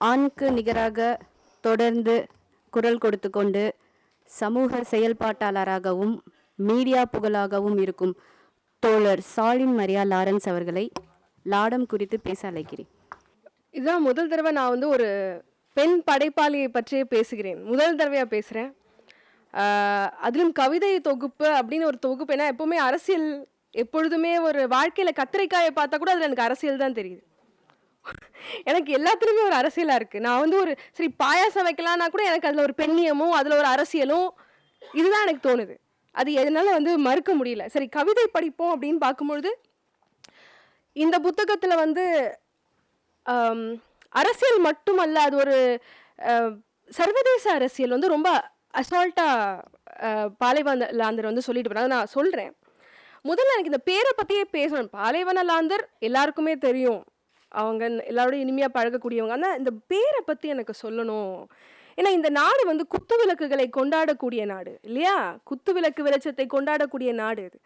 ஆணுக்கு நிகராக தொடர்ந்து குரல் கொடுத்து கொண்டு சமூக செயல்பாட்டாளராகவும் மீடியா புகழாகவும் இருக்கும் தோழர் சாலின் மரியா லாரன்ஸ் அவர்களை லாடம் குறித்து பேச அழைக்கிறேன். இதுதான் முதல் தடவை நான் வந்து ஒரு பெண் படைப்பாளியை பற்றியே பேசுகிறேன். முதல் தடவையாக பேசுகிறேன் அதிலும் கவிதை தொகுப்பு அப்படின்னு ஒரு தொகுப்பு ஏன்னா எப்போவுமே அரசியல் எப்பொழுதுமே ஒரு வாழ்க்கையில் கத்திரிக்காயை பார்த்தா கூட அதில் எனக்கு அரசியல் தான் தெரியுது. எனக்கு எல்லாத்துலேயுமே ஒரு அரசியலாக இருக்குது நான் வந்து ஒரு சரி பாயாசம் வைக்கலான்னா கூட எனக்கு அதில் ஒரு பெண்ணியமும் அதில் ஒரு அரசியலும் இதுதான் எனக்கு தோணுது. அது எதனால வந்து மறுக்க முடியல. சரி கவிதை படிப்போம் அப்படின்னு பார்க்கும்பொழுது இந்த புத்தகத்தில் வந்து அரசியல் மட்டுமல்ல அது ஒரு சர்வதேச அரசியல் வந்து ரொம்ப அசால்ட்டாக பாலைவன லாந்தர் வந்து சொல்லிட்டு போறாங்க நான் சொல்கிறேன் முதல்ல எனக்கு இந்த பேரை பற்றியே பேசணும். பாலைவன லாந்தர் எல்லாருக்குமே தெரியும். அவங்க எல்லாரோடையும் இனிமையாக பழகக்கூடியவங்க. ஆனால் இந்த பேரை பற்றி எனக்கு சொல்லணும். ஏன்னா இந்த நாடு வந்து குத்து விளக்குகளை கொண்டாடக்கூடிய நாடு இல்லையா? குத்து விளக்கு வெளிச்சத்தை கொண்டாடக்கூடிய நாடு இது.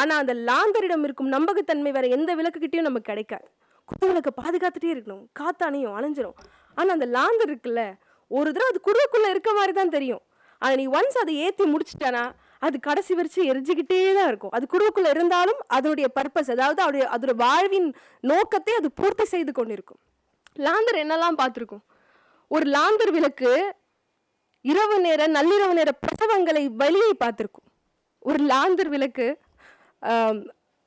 ஆனால் அந்த லாந்தரிடம் இருக்கும் நம்பகத்தன்மை வேறு எந்த விளக்குக்கிட்டையும் நமக்கு கிடைக்காது. குத்து விளக்கை பாதுகாத்துட்டே இருக்கணும். காத்தானையும் அலைஞ்சிரும் ஆனால் அந்த லாந்தர் இருக்குல்ல ஒரு தடவை அது குருவுக்குள்ளே இருக்க மாதிரி தான் தெரியும். அதை நீ ஒன்ஸ் அதை ஏற்றி முடிச்சிட்டானா அது கடைசி வரைச்சு எரிஞ்சுக்கிட்டே தான் இருக்கும். அது குடுவைக்குள்ளே இருந்தாலும் அதனுடைய பர்பஸ் அதாவது அவருடைய அதோட வாழ்வின் நோக்கத்தை அது பூர்த்தி செய்து கொண்டிருக்கும். லாந்தர் என்னெல்லாம் பார்த்துருக்கோம்? ஒரு லாந்தர் விளக்கு இரவு நேர நள்ளிரவு நேர பிரசவங்களை வழியை பார்த்துருக்கும். ஒரு லாந்தர் விளக்கு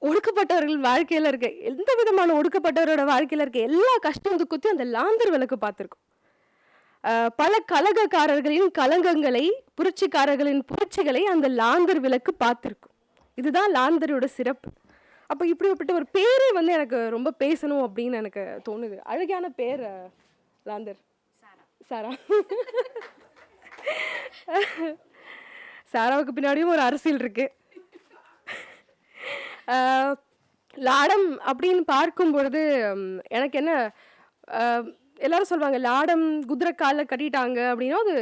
ஒடுக்கப்பட்டவர்கள் வாழ்க்கையில் இருக்க எந்த விதமான ஒடுக்கப்பட்டவரோட வாழ்க்கையில் இருக்க எல்லா கஷ்டம் துக்கத்தையும் அந்த லாந்தர் விளக்கு பார்த்துருக்கும். பல கலகக்காரர்களின் கலங்கங்களை புரட்சிக்காரர்களின் புரட்சிகளை அந்த லாந்தர் விளக்கு பார்த்துருக்கும். இதுதான் லாந்தரோட சிறப்பு. அப்போ இப்படிப்பட்ட ஒரு பேரே வந்து எனக்கு ரொம்ப பேசணும் அப்படின்னு எனக்கு தோணுது. அழகான பேர் லாந்தர். சாரா. சாராவுக்கு பின்னாடியும் ஒரு அரசியல் இருக்கு. லாடம் அப்படின்னு பார்க்கும் பொழுது எனக்கு என்ன எல்லாரும் சொல்லுவாங்க லாடம் குதிரை காலில் கட்டிட்டாங்க. அப்படின்னா அது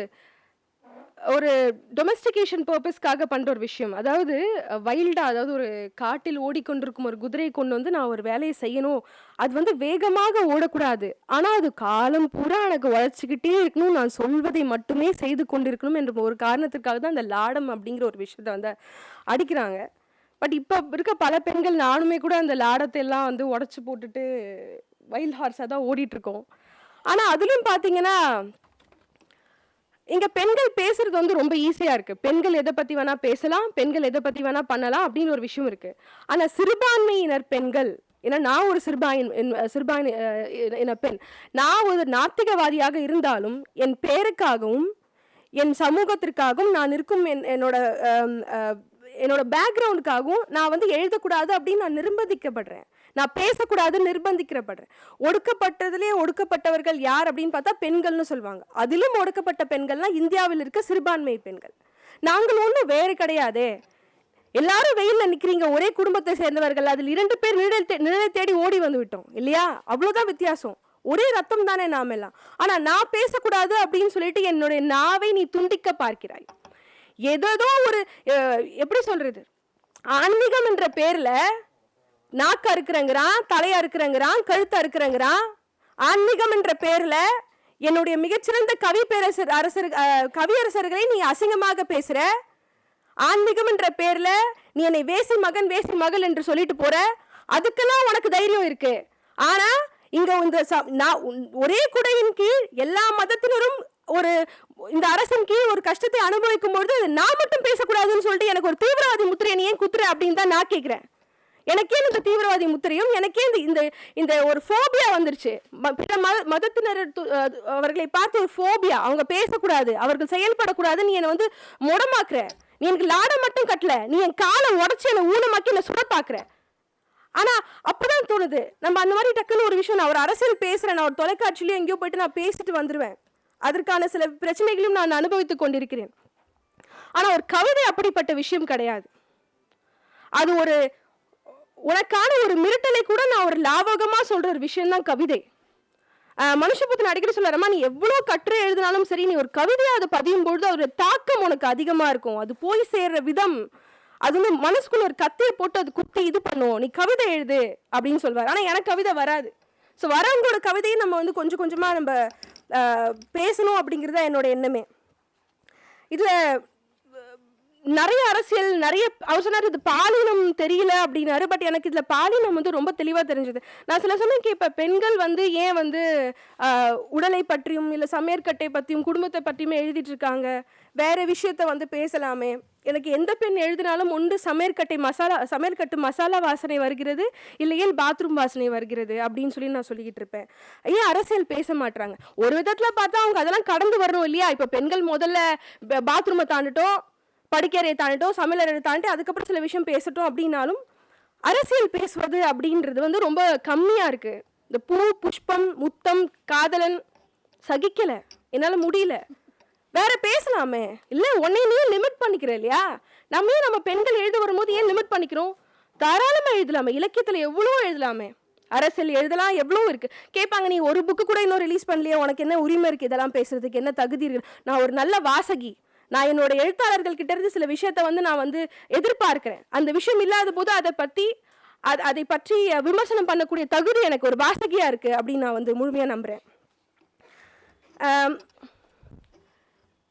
ஒரு டொமஸ்டிகேஷன் பர்பஸ்க்காக பண்ணுற ஒரு விஷயம். அதாவது வைல்டாக அதாவது ஒரு காட்டில் ஓடிக்கொண்டிருக்கும் ஒரு குதிரையை கொண்டு வந்து நான் ஒரு வேலையை செய்யணும். அது வந்து வேகமாக ஓடக்கூடாது. ஆனால் அது காலம் பூரா எனக்கு உழைச்சிக்கிட்டே இருக்கணும். நான் சொல்வதை மட்டுமே செய்து கொண்டிருக்கணும் என்ற ஒரு காரணத்திற்காக தான் அந்த லாடம் அப்படிங்கிற ஒரு விஷயத்த வந்து அடிக்கிறாங்க. பட் இப்போ இருக்க பல பெண்கள் நானுமே கூட அந்த லாடத்தை எல்லாம் வந்து உடச்சி போட்டுட்டு வைல்ட் ஹார்ஸாக தான் ஓடிட்டுருக்கோம் இருக்கோம். ஆனால் அதிலும் பார்த்தீங்கன்னா இங்கே பெண்கள் பேசுறது வந்து ரொம்ப ஈஸியாக இருக்குது பெண்கள் எதை பற்றி வேணால் பேசலாம் பெண்கள் எதை பற்றி வேணால் பண்ணலாம் அப்படின்னு ஒரு விஷயம் இருக்குது ஆனால் சிறுபான்மையினர் பெண்கள் ஏன்னா நான் ஒரு சிறுபாயின் என்- என பெண். நான் ஒரு நாத்திகவாதியாக இருந்தாலும் என் பேருக்காகவும் என் சமூகத்திற்காகவும் நான் இருக்கும் என் என்னோட என்னோட பேக்ரவுண்டுக்காகவும் நான் வந்து எழுதக்கூடாது அப்படின்னு நான் நிர்பந்திக்கப்படுறேன். நான் பேசக்கூடாது நிர்பந்திக்கப்படுறேன் ஒடுக்கப்பட்டதுலேயே ஒடுக்கப்பட்டவர்கள் யார் அப்படின்னு பார்த்தா பெண்கள்னு சொல்லுவாங்க. அதிலும் ஒடுக்கப்பட்ட பெண்கள்லாம் இந்தியாவில் இருக்க சிறுபான்மை பெண்கள். நாங்கள் ஒன்றும் வேறு கிடையாதே. எல்லாரும் வெயிலில் நிற்கிறீங்க ஒரே குடும்பத்தை சேர்ந்தவர்கள். அதில் இரண்டு பேர் நிழல் தே- நிழலை தேடி ஓடி வந்து விட்டோம். இல்லையா? அவ்வளோதான் வித்தியாசம். ஒரே ரத்தம் தானே நாம் எல்லாம் ஆனால் நான் பேசக்கூடாது அப்படின்னு சொல்லிட்டு என்னுடைய நாவை நீ துண்டிக்க பார்க்கிறாய். ஏதேதோ ஒரு எப்படி சொல்றது? ஆன்மீகம் என்ற பேர்ல நாக்கு அறுக்கிறங்கிறான் தலையை அறுக்கிறங்கிறான் கழுத்து அறுக்கிறங்கிறான். ஆன்மீகம் என்ற பேர்ல என்னுடைய மிகச்சிறந்த கவி பேரரசர் அரசர் கவியரசர்களை நீ அசிங்கமாக பேசுற. ஆன்மீகம் என்ற பேர்ல நீ என்னை வேசி மகன் வேசி மகள் என்று சொல்லிட்டு போற. அதுக்கெல்லாம் உனக்கு தைரியம் இருக்கு. ஆனா இங்க இந்த ச- நான் ஒரே குடையின் கீழ் எல்லா மதத்தினரும் ஒரு இந்த அரசின் கீழ் ஒரு கஷ்டத்தை அனுபவிக்கும் பொழுது நான் மட்டும் பேசக்கூடாதுன்னு சொல்லிட்டு எனக்கு ஒரு தீவிரவாதி முத்திரையை நீ ஏன் குத்துற அப்படின்னு தான் நான் கேட்குறேன் எனக்கே இந்த தீவிரவாதி முத்திரையும் எனக்கே இந்த இந்த இந்த ஒரு ஃபோபியா வந்துருச்சு. பிற மத மதத்தினர் அவர்களை பார்த்து ஒரு ஃபோபியா அவங்க பேசக்கூடாது. அவர்கள் செயல்படக்கூடாது நீ என்னை வந்து முடமாக்குற. நீ எனக்கு லாடம் மட்டும் கட்டல. நீ என் காலை உடச்சி என்னை ஊனமாக்கி என்னை சுட பாக்குற ஆனா அப்பதான் தோணுது. நம்ம அந்த மாதிரி டக்குன்னு ஒரு விஷயம் நான் ஒரு அரசியல் பேசுறேன் நான் ஒரு தொலைக்காட்சியிலயும் எங்கேயோ போயிட்டு நான் பேசிட்டு வந்துருவேன். அதற்கான சில பிரச்சனைகளும் நான் அனுபவித்துக் கொண்டிருக்கிறேன். ஆனால் ஒரு கவிதை அப்படிப்பட்ட விஷயம் கிடையாது. அது ஒரு உனக்கான ஒரு மிரட்டலை கூட நான் ஒரு லாபகமாக சொல்கிற ஒரு விஷயம் தான் கவிதை மனுஷபுத்தன் அடிக்கடி சொல்லுறமா நீ எவ்வளோ கற்று எழுதினாலும் சரி நீ ஒரு கவிதையை அதை பதியும் பொழுது அதோட தாக்கம் உனக்கு அதிகமாக இருக்கும். அது போய் சேர்ற விதம் அது வந்து மனசுக்குள்ள ஒரு கத்தியை போட்டு அது குத்தி இது பண்ணும் நீ கவிதை எழுது அப்படின்னு சொல்வார். ஆனால் எனக்கு கவிதை வராது. ஸோ வரவங்களோட கவிதையை நம்ம வந்து கொஞ்சம் கொஞ்சமாக நம்ம பேசணும் அப்படிங்கிறது தான் என்னோட எண்ணமே. இதில் நிறைய அரசியல் நிறைய அவர் சொன்னார் இது பாலினம் தெரியல அப்படின்னாரு பட் எனக்கு இதில் பாலினம் வந்து ரொம்ப தெளிவாக தெரிஞ்சது. நான் சில சமயம் கேட்பேன் பெண்கள் வந்து ஏன் வந்து உடலை பற்றியும் இல்லை சமையற்கட்டை பற்றியும் குடும்பத்தை பற்றியுமே எழுதிட்டு இருக்காங்க? வேறு விஷயத்த வந்து பேசலாமே. எனக்கு எந்த பெண் எழுதினாலும் ஒன்று சமையற்கட்டை மசாலா சமையற்கட்டு மசாலா வாசனை வருகிறது இல்லையேல் பாத்ரூம் வாசனை வருகிறது அப்படின்னு சொல்லி நான் சொல்லிக்கிட்டு இருப்பேன். ஏன் அரசியல் பேச மாட்டாங்க ஒரு விதத்தில் பார்த்தா அவங்க அதெல்லாம் கடந்து வரணும் இல்லையா? இப்போ பெண்கள் முதல்ல பாத்ரூமை தாண்டிட்டோம் படிக்கறையை தாண்டிட்டோம் சமையலறையை தாண்டிட்டு அதுக்கப்புறம் சில விஷயம் பேசட்டும் அப்படின்னாலும் அரசியல் பேசுவது அப்படின்றது வந்து ரொம்ப கம்மியாக இருக்குது இந்த பூ புஷ்பம் முத்தம் காதலன் சகிக்கலை. என்னால் முடியல. வேற பேசலாமே. இல்லை உன்னை நீ லிமிட் பண்ணிக்கிற இல்லையா? நம்ம ஏன் நம்ம பெண்கள் எழுத வரும்போது ஏன் லிமிட் பண்ணிக்கிறோம்? தாராளமாக எழுதலாமே. இலக்கியத்தில் எவ்வளோ எழுதலாமே. அரசியல் எழுதலாம் எவ்வளோ இருக்குது கேட்பாங்க நீ ஒரு புக்கு கூட இன்னும் ரிலீஸ் பண்ணலையே? உனக்கு என்ன உரிமை இருக்குது இதெல்லாம் பேசுறதுக்கு? என்ன தகுதி இருக்கு? நான் ஒரு நல்ல வாசகி. நான் என்னோட எழுத்தாளர்கள்கிட்ட இருந்து சில விஷயத்த வந்து நான் வந்து எதிர்பார்க்கிறேன். அந்த விஷயம் இல்லாத போது அதை பற்றி அது அதை பற்றி விமர்சனம் பண்ணக்கூடிய தகுதி எனக்கு ஒரு வாசகியாக இருக்குது அப்படின்னு நான் வந்து முழுமையாக நம்புறேன்.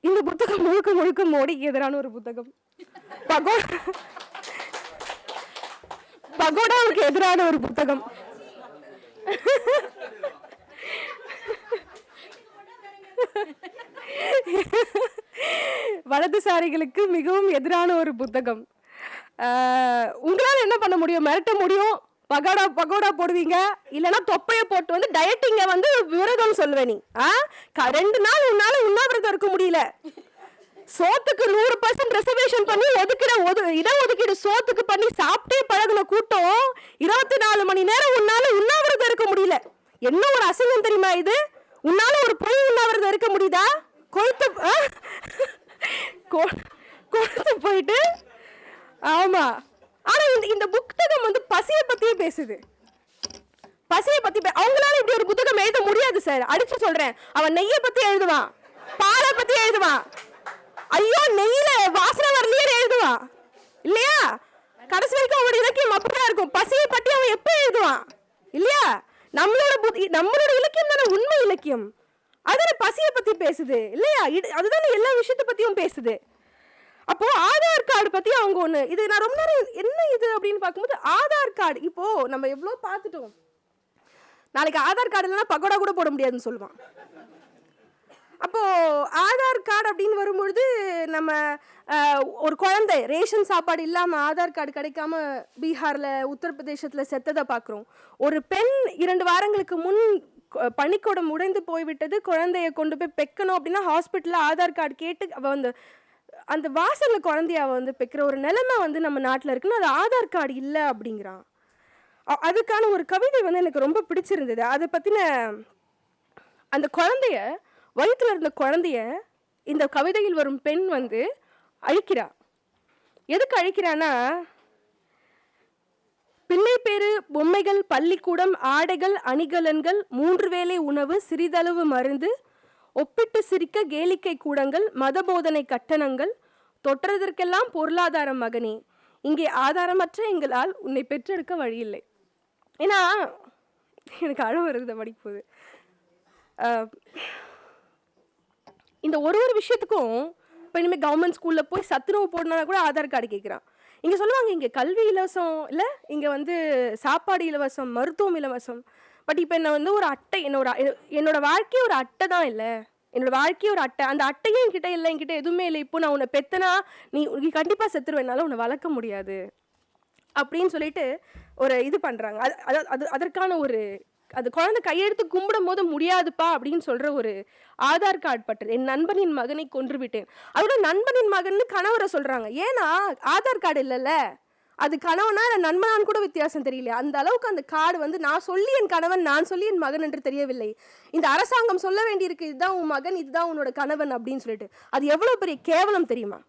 இந்த புத்தகம் முழுக்க முழுக்க மோடிக்கு எதிரான ஒரு புத்தகம். பகோ பகோடாவுக்கு எதிரான ஒரு புத்தகம். வலதுசாரிகளுக்கு மிகவும் எதிரான ஒரு புத்தகம். உங்களால் என்ன பண்ண முடியும்? மிரட்ட முடியும்? பகோடா பகோடா போடுவீங்க? இல்லைன்னா தொப்பையை போட்டு வந்து டயட்டிங்க வந்து விரதம் சொல்லுவேன் நீ. ஆ? க- ரெண்டு நாள் உன்னால உண்ணாவிரதம் இருக்க முடியல. சோத்துக்கு நூறு பர்சன்ட் ரிசர்வேஷன் பண்ணி ஒதுக்கிட ஒது இடம் ஒதுக்கீடு சோத்துக்கு பண்ணி சாப்பிட்டே பழகின கூட்டம் இருபத்தி நாலு மணி நேரம் உன்னால உண்ணாவிரதம் இருக்க முடியல. என்ன ஒரு அசிங்கம் தெரியுமா இது? உன்னால ஒரு பொய் உண்ணாவிரதம் இருக்க முடியுதா? கொழுத்து ஆ? கொ- கொழுத்து போயிட்டு ஆமா. ஆனா இந்த இந்த புத்தகம் வந்து பசியை பத்தியே பேசுது. பசியை பத்தி பே- அவங்களால இப்படி ஒரு புத்தகம் எழுத முடியாது சார் அடிச்சு சொல்றேன். அவன் நெய்யை பத்தி எழுதுவான். பாலை பத்தி எழுதுவான். ஐயோ நெய்யில வாசனை வரலையே எழுதுவான். இல்லையா? கடைசி வரைக்கும் அவனோட இலக்கியம் அப்படிதான் இருக்கும். பசியை பற்றி அவன் எப்போ எழுதுவான்? இல்லையா? நம்மளோட புத்தி- நம்மளோட இலக்கியம் தானே உண்மை இலக்கியம். அதுதானே பசியை பத்தி பேசுது. இல்லையா? இது- அதுதானே எல்லா விஷயத்தை பத்தியும் பேசுது. அப்போ ஆதார் கார்டு பத்தி அவங்க ஒண்ணு இது நான் ரொம்ப நேரம் என்ன இது அப்படின்னு பார்க்கும்போது ஆதார் கார்டு இப்போ நம்ம எவ்வளோ பார்த்துட்டோம். நாளைக்கு ஆதார் கார்டு இல்லைன்னா பகோடா கூட போட முடியாதுன்னு சொல்லுவான். அப்போ ஆதார் கார்டு அப்படின்னு வரும்பொழுது நம்ம ஒரு குழந்தை ரேஷன் சாப்பாடு இல்லாமல் ஆதார் கார்டு கிடைக்காம பீகாரில் உத்தரப்பிரதேசத்தில் செத்ததை பார்க்குறோம். ஒரு பெண் இரண்டு வாரங்களுக்கு முன் பனிக்கூடம் உடைந்து போய்விட்டது குழந்தைய கொண்டு போய் பெக்கணும் அப்படின்னா ஹாஸ்பிட்டலில் ஆதார் கார்டு கேட்டு அவள் வந்து அந்த வாசலில் குழந்தைய வந்து பெக்கிற ஒரு நிலைமை வந்து நம்ம நாட்டில் இருக்குன்னு அது ஆதார் கார்டு இல்லை அப்படிங்கிறான். அதுக்கான ஒரு கவிதை வந்து எனக்கு ரொம்ப பிடிச்சிருந்தது. அதை பற்றின அந்த குழந்தைய வயிற்றில் இருந்த குழந்தைய இந்த கவிதையில் வரும் பெண் வந்து அழிக்கிறா. எதுக்கு அழிக்கிறான்னா பிள்ளை பேரு பொம்மைகள் பள்ளிக்கூடம் ஆடைகள் அணிகலன்கள் மூன்று வேளை உணவு சிறிதளவு மருந்து ஒப்பிட்டு சிரிக்க கேளிக்கை கூடங்கள் மத போதனை கட்டணங்கள் தொட்டுறதற்கெல்லாம் பொருளாதாரம் மகனே. இங்கே ஆதாரமற்ற எங்களால் உன்னை பெற்றெடுக்க வழியில்லை. ஏன்னா எனக்கு அழ வருது இதை படிக்கும்போது இந்த ஒரு ஒரு விஷயத்துக்கும் இப்போ இனிமேல் கவர்மெண்ட் ஸ்கூலில் போய் சத்துணவு போடணும்னா கூட ஆதார் கார்டு கேட்குறான் இங்கே சொல்லுவாங்க இங்கே கல்வி இலவசம் இல்லை இங்கே வந்து சாப்பாடு இலவசம் மருத்துவம் இலவசம். பட் இப்போ என்ன வந்து ஒரு அட்டை என்னோட என்னோட வாழ்க்கையே ஒரு அட்டை தான் இல்லை. என்னோட வாழ்க்கையே ஒரு அட்டை. அந்த அட்டையும் என்கிட்ட இல்லை. என்கிட்ட எதுவுமே இல்லை. இப்போ நான் உன்னை பெத்தனா நீ உனக்கு கண்டிப்பாக செத்துருவேனால உன்னை வளர்க்க முடியாது. அப்படின்னு சொல்லிட்டு ஒரு இது பண்ணுறாங்க அது அது அதற்கான ஒரு அது குழந்தை கையெழுத்து கும்பிடும் போது முடியாதுப்பா அப்படின்னு சொல்கிற ஒரு ஆதார் கார்டு பற்று என் நண்பனின் மகனை கொன்று விட்டேன். அதோட நண்பனின் மகன்னு கணவரை சொல்கிறாங்க ஏன்னா ஆதார் கார்டு இல்லைல்ல. அது கணவனா இல்லை நண்பனான்னு கூட வித்தியாசம் தெரியல அந்த அளவுக்கு அந்த காடு வந்து நான் சொல்லி என் கணவன் நான் சொல்லி என் மகன் என்று தெரியவில்லை. இந்த அரசாங்கம் சொல்ல வேண்டியிருக்கு இதுதான் உன் மகன் இதுதான் உன்னோட கணவன் அப்படின்னு சொல்லிட்டு. அது எவ்வளவு பெரிய கேவலம் தெரியுமா?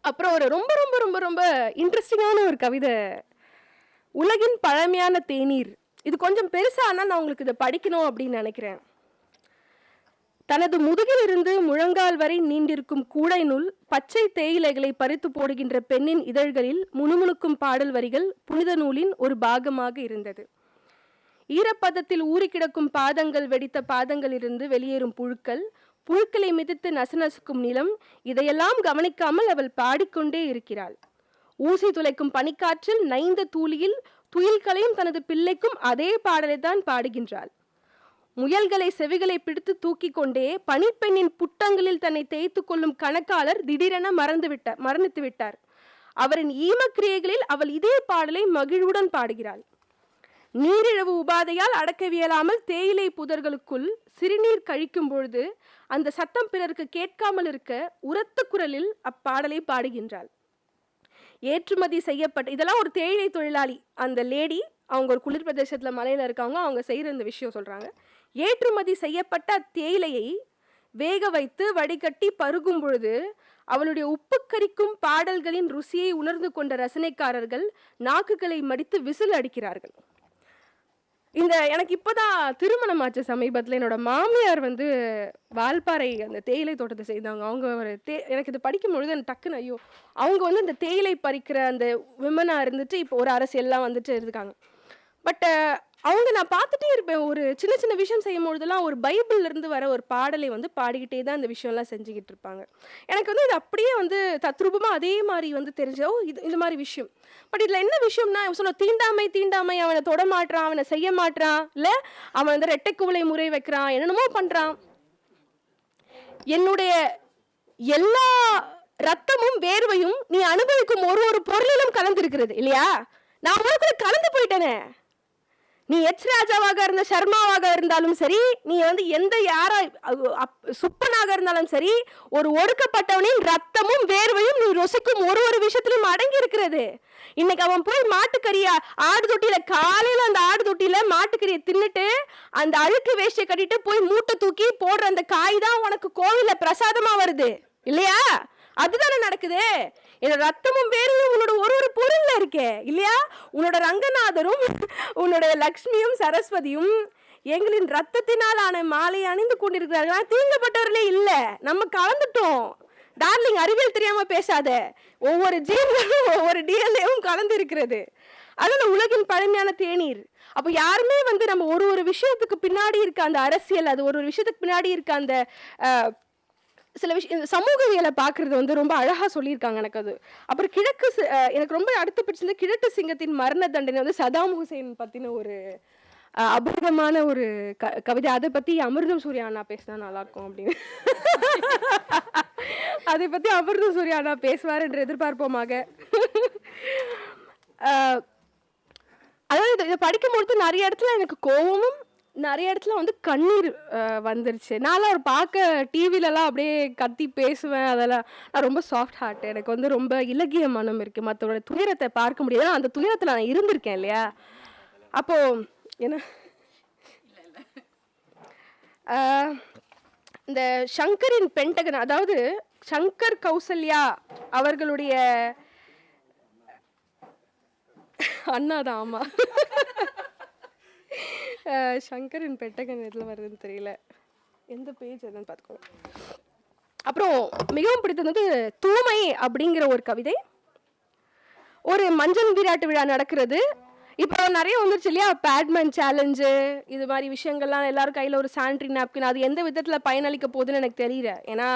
அப்புறம் ஒரு ரொம்ப ரொம்ப ரொம்ப ரொம்ப இன்ட்ரெஸ்டிங்கான ஒரு கவிதை. உலகின் பழமையான தேநீர். இது கொஞ்சம் பெருசானா நான் உங்களுக்கு இதை படிக்கணும் அப்படின்னு நினைக்கிறேன். தனது முதுகிலிருந்து முழங்கால் வரை நீண்டிருக்கும் கூடைநூல் பச்சை தேயிலைகளை பறித்து போடுகின்ற பெண்ணின் இதழ்களில் முணுமுணுக்கும் பாடல் வரிகள் புனித நூலின் ஒரு பாகமாக இருந்தது. ஈரப்பதத்தில் ஊறி கிடக்கும் பாதங்கள் வெடித்த பாதங்களிலிருந்து வெளியேறும் புழுக்கள் புழுக்களை மிதித்து நசுநசுக்கும் நிலம் இதையெல்லாம் கவனிக்காமல் அவள் பாடிக்கொண்டே இருக்கிறாள். ஊசி துளைக்கும் பனிக்காற்றில் நைந்த தூளியில் துயில்களையும் தனது பிள்ளைக்கும் அதே பாடலை தான் பாடுகின்றாள். முயல்களை செவிகளை பிடித்து தூக்கி கொண்டே பனிப்பெண்ணின் புட்டங்களில் தன்னை தேய்த்து கொள்ளும் கணக்காளர் திடீரென மறந்துவிட்ட மரணித்து விட்டார். அவரின் ஈமக்கிரியைகளில் அவள் இதே பாடலை மகிழ்வுடன் பாடுகிறாள். நீரிழவு உபாதையால் அடக்கவியலாமல் தேயிலை புதர்களுக்குள் சிறுநீர் கழிக்கும் பொழுது அந்த சத்தம் பிறருக்கு கேட்காமல் இருக்க உரத்த குரலில் அப்பாடலை பாடுகின்றாள். ஏற்றுமதி செய்யப்பட்ட இதெல்லாம் ஒரு தேயிலை தொழிலாளி அந்த லேடி அவங்க ஒரு குளிர் பிரதேசத்தில் மலையில் இருக்கவங்க அவங்க செய்கிற இந்த விஷயம் சொல்கிறாங்க ஏற்றுமதி செய்யப்பட்ட தேயிலையை வேக வைத்து வடிகட்டி பருகும் பொழுது அவளுடைய உப்பு கரிக்கும் பாடல்களின் ருசியை உணர்ந்து கொண்ட ரசனைக்காரர்கள் நாக்குகளை மடித்து விசில் அடிக்கிறார்கள். இந்த எனக்கு இப்போதான் திருமணம் ஆச்சு சமீபத்தில். என்னோட மாமியார் வந்து வால்பாறை அந்த தேயிலை தோட்டத்தை செய்தாங்க. அவங்க ஒரு தே எனக்கு இது படிக்கும் பொழுது எனக்கு டக்குன்னு ஐயோ அவங்க வந்து அந்த தேயிலை பறிக்கிற அந்த விமனாக இருந்துட்டு இப்போ ஒரு அரசியல்லாம் வந்துட்டு இருக்காங்க. பட் uh, அவங்க நான் பார்த்துட்டே இருப்பேன். ஒரு சின்ன சின்ன விஷயம் செய்யும் பொழுதெல்லாம் ஒரு பைபிள்லேருந்து வர ஒரு பாடலை வந்து பாடிக்கிட்டே தான் இந்த விஷயம்லாம் செஞ்சுக்கிட்டு இருப்பாங்க. எனக்கு வந்து இது அப்படியே வந்து தத்ரூபமாக அதே மாதிரி வந்து தெரிஞ்ச ஓ இது இந்த மாதிரி விஷயம். பட் இதில் என்ன விஷயம்னா அவன் சொன்ன தீண்டாமை தீண்டாமை அவனை தொட மாட்றான் அவனை செய்ய மாட்றான். இல்லை அவன் வந்து ரெட்டை குவளை முறை வைக்கிறான் என்னென்னமோ பண்ணுறான் என்னுடைய எல்லா ரத்தமும் வேர்வையும் நீ அனுபவிக்கும் ஒரு ஒரு பொருளிலும் கலந்திருக்கிறது இல்லையா? நான் உனக்குள்ள கலந்து போயிட்டேனே. நீ எச் ராஜாவாக இருந்த சர்மாவாக இருந்தாலும் சரி நீ வந்து எந்த யாரா சுப்பனாக இருந்தாலும் சரி ஒரு ஒடுக்கப்பட்டவனின் ரத்தமும் வேர்வையும் நீ ருசிக்கும் ஒரு ஒரு விஷயத்திலும் அடங்கி இருக்கிறது இன்னைக்கு அவன் போய் மாட்டுக்கறியா ஆடு தொட்டியில காலையில அந்த ஆடு தொட்டியில மாட்டுக்கறியை தின்னுட்டு அந்த அழுக்கு வேஷ்டியை கட்டிட்டு போய் மூட்டை தூக்கி போடுற அந்த காய் தான் உனக்கு கோவில பிரசாதமா வருது. இல்லையா? அதுதானே நடக்குது? என்னோட ரத்தமும் வேர்வையும் உன்னோட ஒரு ஒரு பொருள்ல இருக்கே இல்லையா? உன்னோட ரங்கநாதரும் உன்னோட லக்ஷ்மியும் சரஸ்வதியும் எங்களின் ரத்தத்தினால் ஆன மாலை அணிந்து கொண்டிருக்கிறார்கள். தீங்கப்பட்டவர்களே இல்லை. நம்ம கலந்துட்டோம். டார்லிங் அறிவியல் தெரியாம பேசாத. ஒவ்வொரு ஜீன்களும் ஒவ்வொரு டிஎன்ஏவும் கலந்து இருக்கிறது அதான் உலகின் பழமையான தேநீர். அப்போ யாருமே வந்து நம்ம ஒரு ஒரு விஷயத்துக்கு பின்னாடி இருக்க அந்த அரசியல் அது ஒரு ஒரு விஷயத்துக்கு பின்னாடி இருக்க அந்த சில விஷயம் இந்த சமூகவியலை பார்க்குறது வந்து ரொம்ப அழகாக சொல்லியிருக்காங்க எனக்கு அது. அப்புறம் கிழக்கு எனக்கு ரொம்ப அடுத்து பிடிச்சிருந்த கிழக்கு சிங்கத்தின் மரண தண்டனை வந்து சதாம் ஹுசைன் பற்றின ஒரு அஹ், அபூர்வமான ஒரு க கவிதை. அதை பற்றி அமிர்தம் சூர்யா அண்ணா பேசினா நல்லாயிருக்கும் அப்படின்னு. அதை பற்றி அமிர்தம் சூர்யா அண்ணா பேசுவார் என்று எதிர்பார்ப்போமாக. அதாவது இதை- இதை படிக்கும்பொழுது நிறைய இடத்துல எனக்கு கோவமும் நிறைய இடத்துல வந்து கண்ணீர் அஹ், வந்துருச்சு. நான்லாம் ஒரு பார்க்க டிவிலலாம் அப்படியே கத்தி பேசுவேன். அதெல்லாம் நான் ரொம்ப சாஃப்ட் ஹார்ட் எனக்கு வந்து ரொம்ப இலகிய மனம் இருக்குது மற்றவங்களோட துயரத்தை பார்க்க முடியாது அந்த துயரத்தில் நான் இருந்திருக்கேன் இல்லையா? அப்போ என்ன? இந்த சங்கரின் பென்டகன் அதாவது சங்கர் கௌசல்யா அவர்களுடைய அண்ணா தான் ஆமா. சங்கரின் பெட்டகன் எதில் வருதுன்னு தெரியல. எந்த பேஜ் எதுன்னு பார்த்துக்கோங்க. அப்புறம் மிகவும் பிடித்தது வந்து தூய்மை அப்படிங்கிற ஒரு கவிதை. ஒரு மஞ்சள் நீராட்டு விழா நடக்கிறது. இப்போ நிறைய வந்துருச்சு இல்லையா? பேட்மேன் சேலஞ்சு இது மாதிரி விஷயங்கள்லாம் எல்லாரும் கையில் ஒரு சானிட்ரி நாப்கின் அது எந்த விதத்தில் பயனளிக்க போகுதுன்னு எனக்கு தெரியல. ஏன்னா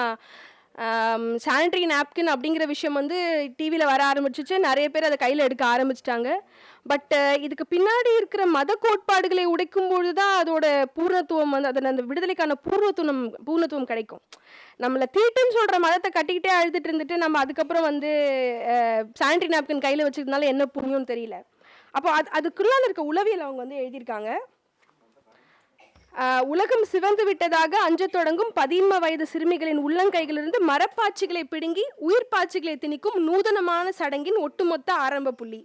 சானிட்ரி நாப்கின் அப்படிங்கிற விஷயம் வந்து டிவியில் வர ஆரம்பிச்சிச்சு. நிறைய பேர் அதை கையில் எடுக்க ஆரம்பிச்சிட்டாங்க. பட் இதுக்கு பின்னாடி இருக்கிற மத கோட்பாடுகளை உடைக்கும் பொழுது தான் அதோட பூர்ணத்துவம் வந்து அதன் அந்த விடுதலைக்கான பூர்வத்துவம் பூர்ணத்துவம் கிடைக்கும். நம்மளை தீட்டுன்னு சொல்கிற மதத்தை கட்டிக்கிட்டே அழுதுட்டு இருந்துட்டு நம்ம அதுக்கப்புறம் வந்து சானிட்ரி நாப்கின் கையில் வச்சிருந்தனால என்ன புண்ணியம்னு தெரியல. அப்போ அது அதுக்குள்ளால இருக்க உளவியல் அவங்க வந்து எழுதியிருக்காங்க. உலகம் சிவந்து விட்டதாக அஞ்சத் தொடங்கும் பதின்ம வயது சிறுமிகளின் உள்ளங்கைகளிலிருந்து மரப்பாச்சிகளை பிடுங்கி உயிர் பாச்சிகளை திணிக்கும் நூதனமான சடங்கின் ஒட்டுமொத்த ஆரம்ப புள்ளி.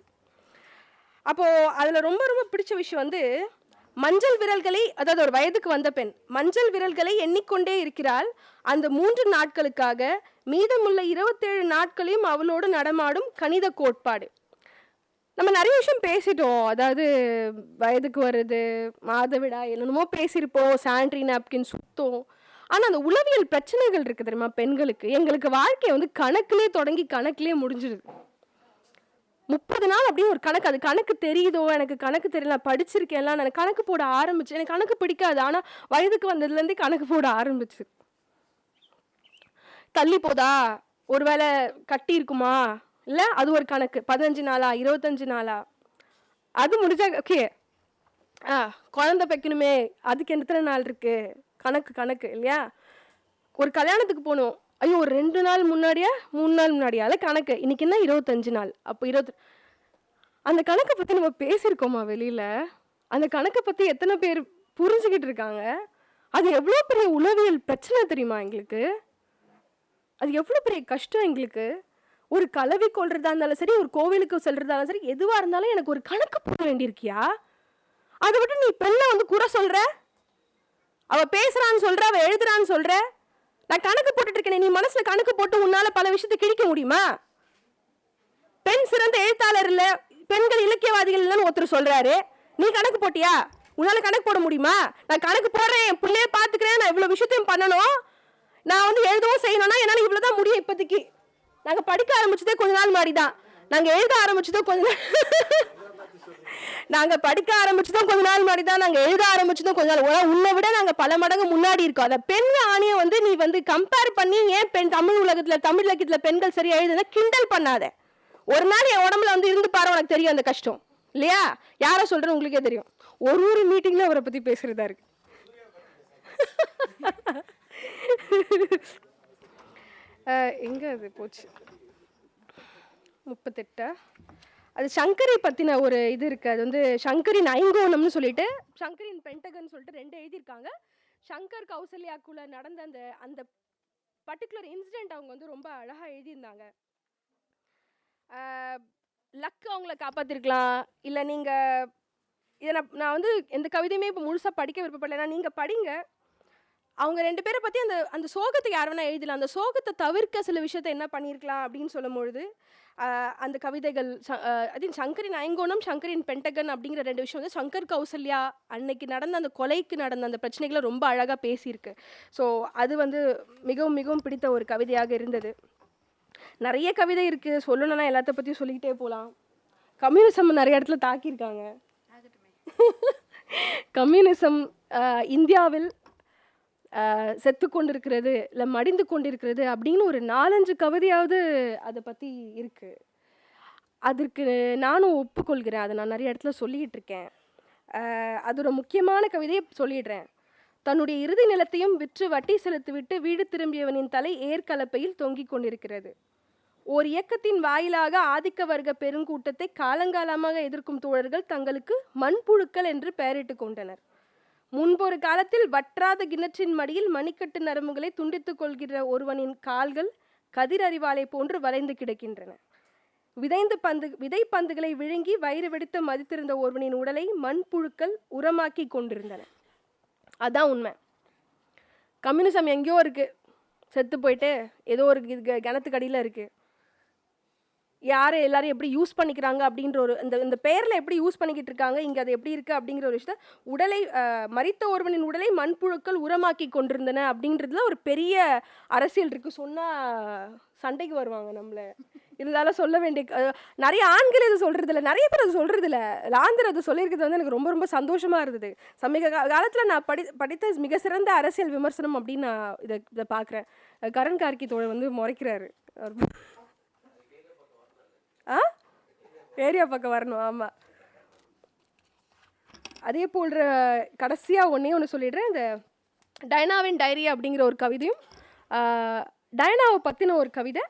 அப்போ அதுல ரொம்ப ரொம்ப பிடிச்ச விஷயம் வந்து மஞ்சள் விரல்களை அதாவது ஒரு வயதுக்கு வந்த பெண் மஞ்சள் விரல்களை எண்ணிக்கொண்டே இருக்கிறாள். அந்த மூன்று நாட்களுக்காக மீதமுள்ள இருபத்தேழு நாட்களையும் அவளோடு நடமாடும் கணித கோட்பாடு. நம்ம நிறைய விஷயம் பேசிட்டோம். அதாவது வயதுக்கு வருது மாதவிடா என்னென்னமோ பேசியிருப்போம் சானிட்ரி நாப்கின் சுத்தம். ஆனால் அந்த உளவியல் பிரச்சனைகள் இருக்குது தெரியுமா பெண்களுக்கு? எங்களுக்கு வாழ்க்கையை வந்து கணக்குலயே தொடங்கி கணக்குலயே முடிஞ்சிடுது முப்பது நாள் அப்படியே ஒரு கணக்கு. அது கணக்கு தெரியுதோ? எனக்கு கணக்கு தெரியல. நான் படிச்சிருக்கேன்லாம் நான் கணக்கு போட ஆரம்பிச்சு எனக்கு கணக்கு பிடிக்காது. ஆனால் வயதுக்கு வந்ததுலேருந்தே கணக்கு போட ஆரம்பிச்சு. தள்ளி போதா? ஒருவேளை கட்டி இருக்குமா இல்லை அது ஒரு கணக்கு. பதினஞ்சு நாளா இருபத்தஞ்சு நாளா? அது முடிஞ்சா ஓகே ஆ குழந்த வைக்கணுமே அதுக்கு எத்தனை நாள் இருக்கு? கணக்கு கணக்கு இல்லையா? ஒரு கல்யாணத்துக்கு போகணும். ஐயோ ஒரு ரெண்டு நாள் முன்னாடியா? மூணு நாள் முன்னாடியா? கணக்கு. இன்னைக்கு என்ன? இருபத்தஞ்சு நாள். அப்போ இருபத்தி அந்த கணக்கை பற்றி நம்ம பேசியிருக்கோமா வெளியில்? அந்த கணக்கை பற்றி எத்தனை பேர் புரிஞ்சுக்கிட்டு இருக்காங்க? அது எவ்வளோ பெரிய உளவியல் பிரச்சனை தெரியுமா எங்களுக்கு? அது எவ்வளோ பெரிய கஷ்டம் எங்களுக்கு? ஒரு கலவி கொள்றதா இருந்தாலும் சரி ஒரு கோவிலுக்கு செல்றதா இருந்தாலும் சரி எதுவாக இருந்தாலும் எனக்கு ஒரு கணக்கு போட வேண்டியிருக்கியா? அதை விட்டு நீ பெண்ணை வந்து குறை சொல்ற? அவ பேசுறான்னு சொல்ற அவ எழுதுறான்னு சொல்ற? நான் கணக்கு போட்டுட்டு இருக்கேன் நீ மனசுல கணக்கு போட்டு உன்னால பல விஷயத்தை கிழிக்க முடியுமா? பெண் சிறந்த எழுத்தாளர் இல்ல பெண்கள் இலக்கியவாதிகள் இல்லைன்னு ஒருத்தர் சொல்றாரு. நீ கணக்கு போட்டியா? உன்னால கணக்கு போட முடியுமா? நான் கணக்கு போடுறேன் என் பிள்ளைய பாத்துக்கிறேன் நான் இவ்வளவு விஷயத்தையும் பண்ணணும். நான் வந்து எழுதவும் செய்யணும்னா என்னால இவ்வளவுதான் முடியும் இப்போதைக்கு. நாங்கள் படிக்க ஆரம்பிச்சதே கொஞ்ச நாள் மாதிரி தான் நாங்கள் எழுத ஆரம்பிச்சதோ கொஞ்ச நாள் நாங்கள் படிக்க ஆரம்பிச்சதும் கொஞ்ச நாள் மாதிரி தான் நாங்கள் எழுத ஆரம்பிச்சதும் கொஞ்ச நாள். உன- உன்னை விட நாங்கள் பல மடங்கு முன்னாடி இருக்கோம். அதை பெண் ஆணையை வந்து நீ வந்து கம்பேர் பண்ணி ஏன் பெண் தமிழ் உலகத்தில் தமிழ் இலக்கியத்தில் பெண்கள் சரியாக எழுதுனா கிண்டல் பண்ணாத. ஒரு நாள் என் உடம்புல வந்து இருந்து பாரு உனக்கு தெரியும் அந்த கஷ்டம். இல்லையா? யாரை சொல்றேன்னு உங்களுக்கே தெரியும். ஒரு ஒரு மீட்டிங்கில் அவரை பற்றி பேசுகிறதா இருக்கு. எங்கே அது போச்சு? முப்பத்தெட்டா? அது சங்கரை பற்றின ஒரு இது இருக்குது அது வந்து சங்கரின் ஐங்கோணம்னு சொல்லிட்டு சங்கரின் பென்டகன் சொல்லிட்டு ரெண்டு எழுதியிருக்காங்க. சங்கர் கௌசல்யாக்குள்ள நடந்த அந்த அந்த பர்டிகுலர் இன்சிடென்ட் அவங்க வந்து ரொம்ப அழகாக எழுதியிருந்தாங்க. லக் அவங்கள காப்பாற்றிருக்கலாம் இல்லை நீங்கள் இதை நான் நான் வந்து எந்த கவிதையுமே இப்போ முழுசாக படிக்க விருப்பப்படலைன்னா நீங்கள் படிங்க. அவங்க ரெண்டு பேரை பற்றி அந்த அந்த சோகத்தை யார் வேணால் எழுதலாம். அந்த சோகத்தை தவிர்க்க சில விஷயத்தை என்ன பண்ணியிருக்கலாம் அப்படின்னு சொல்லும்பொழுது ஆஹ் அந்த கவிதைகள் அது சங்கரின் ஐங்கோணம் சங்கரின் பென்டகன் அப்படிங்கிற ரெண்டு விஷயம் வந்து சங்கர் கௌசல்யா அன்னைக்கு நடந்த அந்த கொலைக்கு நடந்த அந்த பிரச்சனைகளை ரொம்ப அழகாக பேசியிருக்கு. ஸோ அது வந்து மிகவும் மிகவும் பிடித்த ஒரு கவிதையாக இருந்தது. நிறைய கவிதை இருக்குது சொல்லணும்னா எல்லாத்த பற்றியும் சொல்லிக்கிட்டே போகலாம் கம்யூனிசம் நிறைய இடத்துல தாக்கியிருக்காங்க. கம்யூனிசம் இந்தியாவில் செத்து கொண்டிருக்கிறது இல்லை மடிந்து கொண்டிருக்கிறது அப்படின்னு ஒரு நாலஞ்சு கவிதையாவது அதை பற்றி இருக்குது அதற்கு நானும் ஒப்புக்கொள்கிறேன். அதை நான் நிறைய இடத்துல சொல்லிக்கிட்டு இருக்கேன். அதோட முக்கியமான கவிதையை சொல்லிடுறேன். தன்னுடைய இறுதி நிலத்தையும் விற்று வட்டி செலுத்திவிட்டு வீடு திரும்பியவனின் தலை ஏர்கலப்பையில் தொங்கிக் கொண்டிருக்கிறது. ஓர் இயக்கத்தின் வாயிலாக ஆதிக்க வர்க்க பெருங்கூட்டத்தை காலங்காலமாக எதிர்க்கும் தோழர்கள் தங்களுக்கு மண்புழுக்கள் என்று பெயரிட்டு கொண்டனர். முன்பொரு காலத்தில் வற்றாத கிணற்றின் மடியில் மணிக்கட்டு நரம்புகளை துண்டித்துக் கொள்கிற ஒருவனின் கால்கள் கதிர் அறிவாலை போன்று வளைந்து கிடக்கின்றன. விதைந்து பந்து விதை பந்துகளை விழுங்கி வயிறு வெடித்து மதித்திருந்த ஒருவனின் உடலை மண்புழுக்கள் உரமாக்கி கொண்டிருந்தன. அதான் உண்மை. கம்யூனிசம் எங்கேயோ இருக்கு. செத்து போயிட்டு ஏதோ ஒரு கிணத்துக்கடியில் இருக்குது அடியில் யார் எல்லாரும் எப்படி யூஸ் பண்ணிக்கிறாங்க அப்படின்ற ஒரு இந்த இந்த பெயரில் எப்படி யூஸ் பண்ணிக்கிட்டு இருக்காங்க இங்கே அது எப்படி இருக்குது அப்படிங்கிற ஒரு விஷயத்த உடலை மறித்த ஒருவனின் உடலை மண்புழுக்கள் உரமாக்கி கொண்டிருந்தன அப்படின்றதுல ஒரு பெரிய அரசியல் இருக்குது சொன்னால் சண்டைக்கு வருவாங்க நம்மளை. இருந்தாலும் சொல்ல வேண்டிய நிறைய ஆண்கள் இது சொல்கிறது இல்லை நிறைய பேர் அது சொல்கிறது இல்லை லாந்தர் அது சொல்லியிருக்கிறது வந்து எனக்கு ரொம்ப ரொம்ப சந்தோஷமாக இருந்தது. சமீப காலத்தில் நான் படி படித்த மிக சிறந்த அரசியல் விமர்சனம் அப்படின்னு நான் இதை இதை பார்க்குறேன். கரண் கார்கி தோழர் வந்து முறைக்கிறாரு. அவர் ஆ? ஏரியா பக்கம் வரணும் ஆமாம் அதே போல் கடைசியாக ஒன்றே ஒன்று சொல்லிடுறேன். இந்த டைனாவின் டைரி அப்படிங்கிற ஒரு கவிதையும் டயனாவை டைனாவை பற்றின ஒரு கவிதை.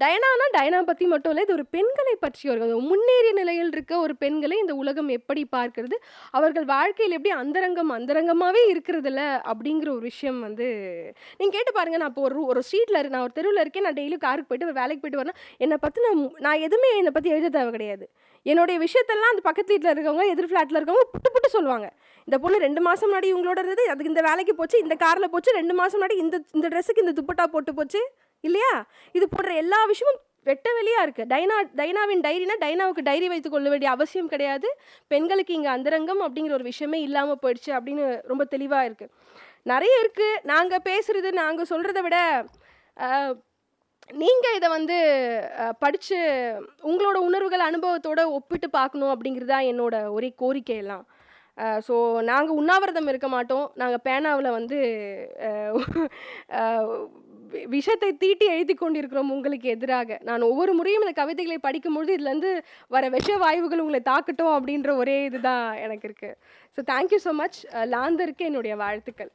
டயனானா டைனா பற்றி மட்டும் இல்லை இது ஒரு பெண்களை பற்றி ஒரு முன்னேறிய நிலையில் இருக்க ஒரு பெண்களை இந்த உலகம் எப்படி பார்க்கிறது? அவர்கள் வாழ்க்கையில் எப்படி அந்தரங்கம் அந்தரங்கமாகவே இருக்கிறதில்ல அப்படிங்கிற ஒரு விஷயம் வந்து நீங்கள் கேட்டு பாருங்கள் நான் இப்போ ஒரு ஒரு ஸ்ட்ரீட்டில் நான் ஒரு தெருவில் இருக்கேன். நான் டெய்லியும் காருக்கு போயிட்டு வேலைக்கு போயிட்டு வரேன் என்னை பற்றி நான் நான் எதுவுமே என்னை பற்றி எழுத தேவை கிடையாது. என்னுடைய விஷயத்தெல்லாம் அந்த பக்கத்து வீட்டில் இருக்கவங்க எதிர் ஃப்ளாட்டில் இருக்கவங்க புட்டு புட்டு சொல்லுவாங்க. இந்த பொண்ணு ரெண்டு மாதம் முன்னாடி இவங்களோட இருந்தது அதுக்கு இந்த வேலைக்கு போச்சு இந்த காரில் போச்சு ரெண்டு மாதம் முன்னாடி இந்த இந்த ட்ரெஸ்ஸுக்கு இந்த துப்பட்டா போட்டு போச்சு. இல்லையா? இது போன்ற எல்லா விஷயமும் வெட்ட வெளியாக இருக்குது டைனா டைனாவின் டைரினா டைனாவுக்கு டைரி வைத்து கொள்ள வேண்டிய அவசியம் கிடையாது. பெண்களுக்கு இங்கே அந்தரங்கம் அப்படிங்கிற ஒரு விஷயமே இல்லாமல் போயிடுச்சு அப்படின்னு ரொம்ப தெளிவாக இருக்குது நிறைய இருக்குது நாங்கள் பேசுகிறது நாங்கள் சொல்கிறத விட நீங்கள் இதை வந்து படித்து உங்களோட உணர்வுகள் அனுபவத்தோடு ஒப்பிட்டு பார்க்கணும் அப்படிங்கிறது தான் என்னோட ஒரே கோரிக்கை எல்லாம் ஸோ நாங்கள் உண்ணாவிரதம் இருக்க மாட்டோம். நாங்கள் பேனாவில் வந்து விஷத்தை தீட்டி எழுதி கொண்டிருக்கிறோம் உங்களுக்கு எதிராக. நான் ஒவ்வொரு முறையும் இந்த கவிதைகளை படிக்கும்பொழுது இதுலேருந்து வர விஷ வாயுகள் உங்களை தாக்கட்டும் அப்படின்ற ஒரே இதுதான் எனக்கு இருக்குது so thank you so much லாந்தருக்கு என்னுடைய வாழ்த்துக்கள்.